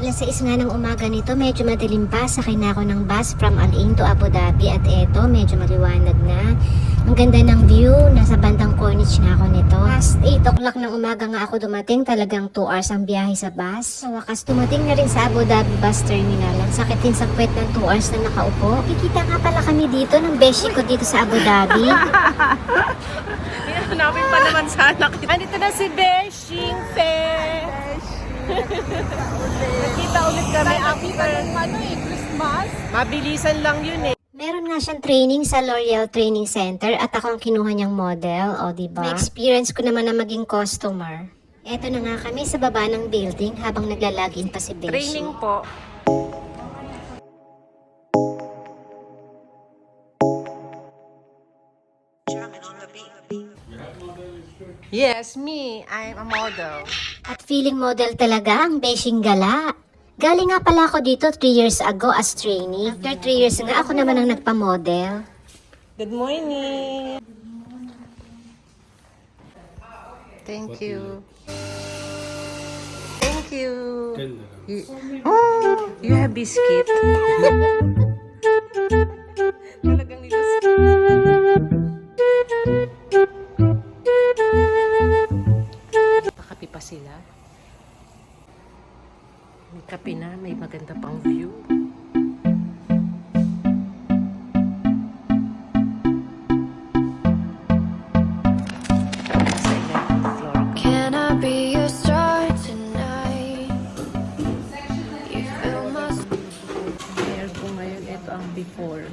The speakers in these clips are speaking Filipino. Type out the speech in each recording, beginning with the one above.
Alas 6 nga ng umaga nito, medyo madilim pa. Sakay na ako ng bus from Al Ain to Abu Dhabi at eto, medyo maliwanag na. Ang ganda ng view, nasa bandang Corniche na ako nito. Past 8 o'clock ng umaga nga ako dumating, talagang 2 hours ang biyahe sa bus. Sa wakas, dumating na rin sa Abu Dhabi bus terminal. Ang sakit din sa puwet ng 2 hours na nakaupo. Kikita nga pala kami dito ng beshi ko dito sa Abu Dhabi. Hanapin pa naman sana. Andito na si Beshing Fe. Nakita ulit kami after. Ano eh, Christmas? Mabilisan lang yun eh. Meron nga siyang training sa L'Oreal Training Center at ako ang kinuha niyang model, o di ba? Na-experience ko naman na maging customer. Eto na nga kami sa baba ng building habang naglalagin pa si Beshi. Training po. Yes, me. I'm a model. At feeling model talaga ang Beshing Gala. Galing nga pala ako dito 3 years ago as trainee. After 3 years nga ako naman ang nagpa-model. Good morning. Thank you. Thank you. You, oh, you have biscuit. ito ang before.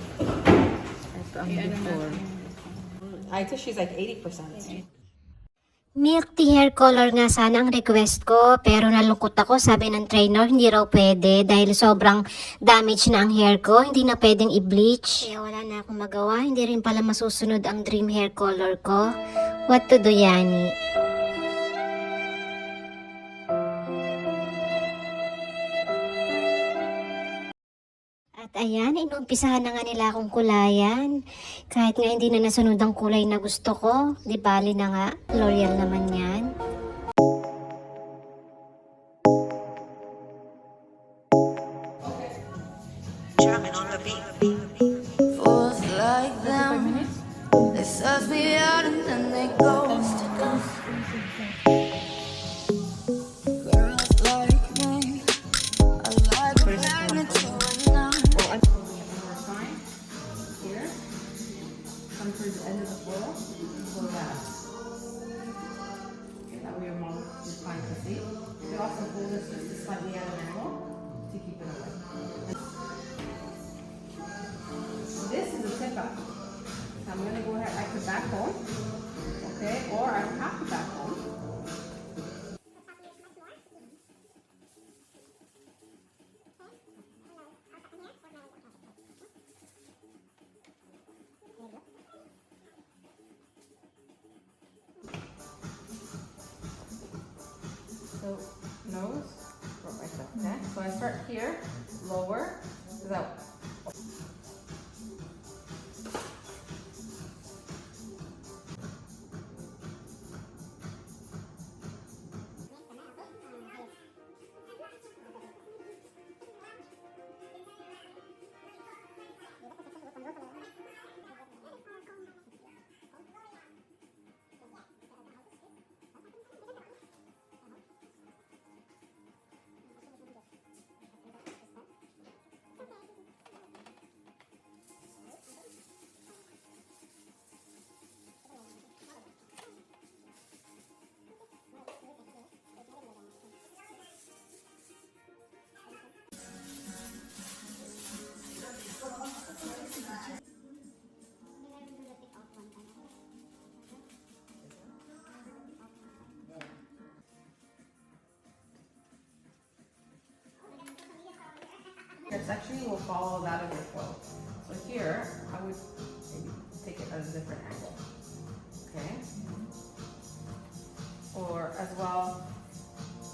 Ito ang before. I think she's like 80%. Milk tea hair color nga sana ang request ko pero nalungkot ako sabi ng trainer hindi raw pwede dahil sobrang damage na ang hair ko hindi na pwedeng i-bleach. Kaya wala na akong magawa hindi rin pala masusunod ang dream hair color ko. What to do yani? Ayan, inumpisahan na nga nila akong kulayan. Kahit nga hindi na nasunod ang kulay na gusto ko, di bali na nga, L'Oreal naman yan. fourth like them. They suss me out and then they ghost. Towards the end of the floor. Go back. Okay, that way your mom is fine to see. You can also hold this just slightly at an angle to keep it away. This is a tip up. So I'm gonna go ahead, I could back home. Okay, or I don't have to back home. Lower, section will follow that of your flow. So here, I would maybe take it at a different angle. Okay? Or as well,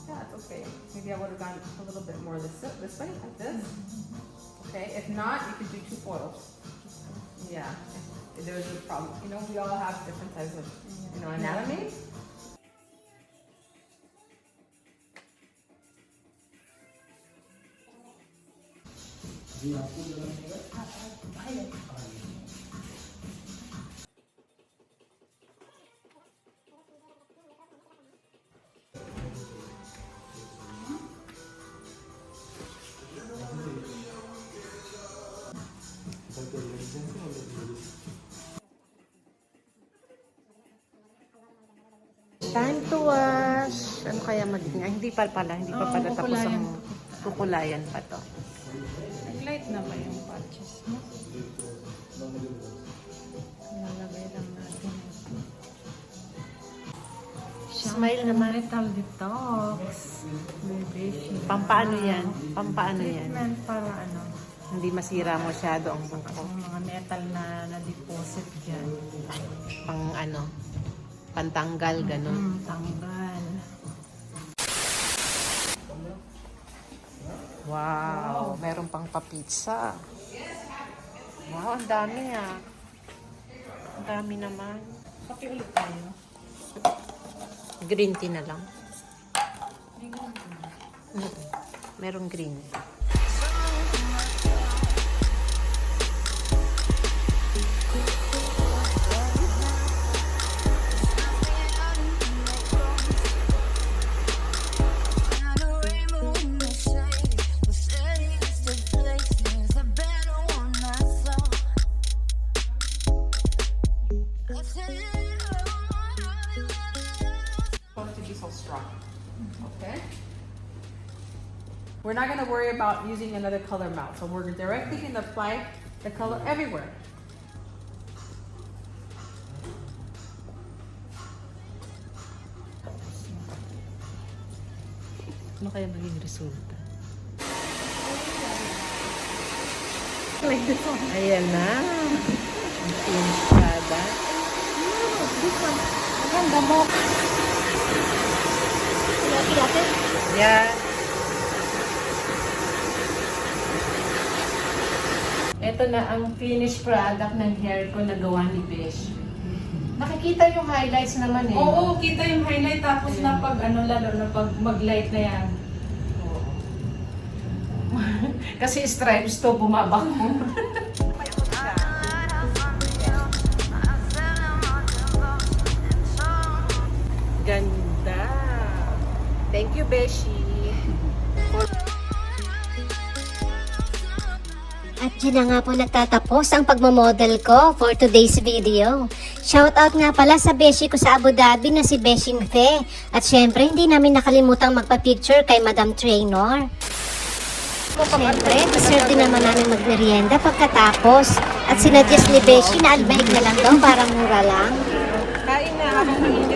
yeah, it's okay. Maybe I would have gone a little bit more this, this way, like this. Okay, if not, you could do two foils. Yeah, if there's a problem. You know, we all have different types of, you know, anatomy. Time to wash. Ano kaya magiging? Ay, hindi pa pala. Hindi pa Oo, pala tapos ang kukulayan pa to. Nag-light na ba yung patches mo? Lalagay lang natin. Smile naman. Metal detox. Baby, Pampaano yan? Pampaano yan? Treatment para ano, Hindi masira masyado ang buko. ang mga metal na na-deposit dyan. Pang ano, pantanggal, gano'n. Hmm, tanggal. Wow, meron pang papizza. Wow, ang dami ah. Ang dami naman. Kape ulit tayo. Green tea na lang. Mm, Merong green tea. Be so strong. Okay? We're not gonna worry about using another color mount, so we're directly gonna apply the color everywhere. Ano kaya maging resulta? Like this one. Ayan na. Ang pintada. Ang ganda mo. Yan. Ito na ang finished product ng hair ko na gawa ni Besh. Nakikita yung highlights naman eh. Oo, kita yung highlight tapos na pag ano lalo na pag mag-light na yan. Kasi stripes to bumaba ko. Thank you, Beshi. At dyan na nga po nagtatapos ang pagmamodel ko for today's video. Shoutout nga pala sa beshi ko sa Abu Dhabi na si Beshing Fe. At syempre, hindi namin nakalimutang magpa-picture kay Madam Trainor. Syempre, deserve din naman namin magmerienda pagkatapos. At sinuggest ni Beshi na albaig na lang daw para mura lang. Kain na pa.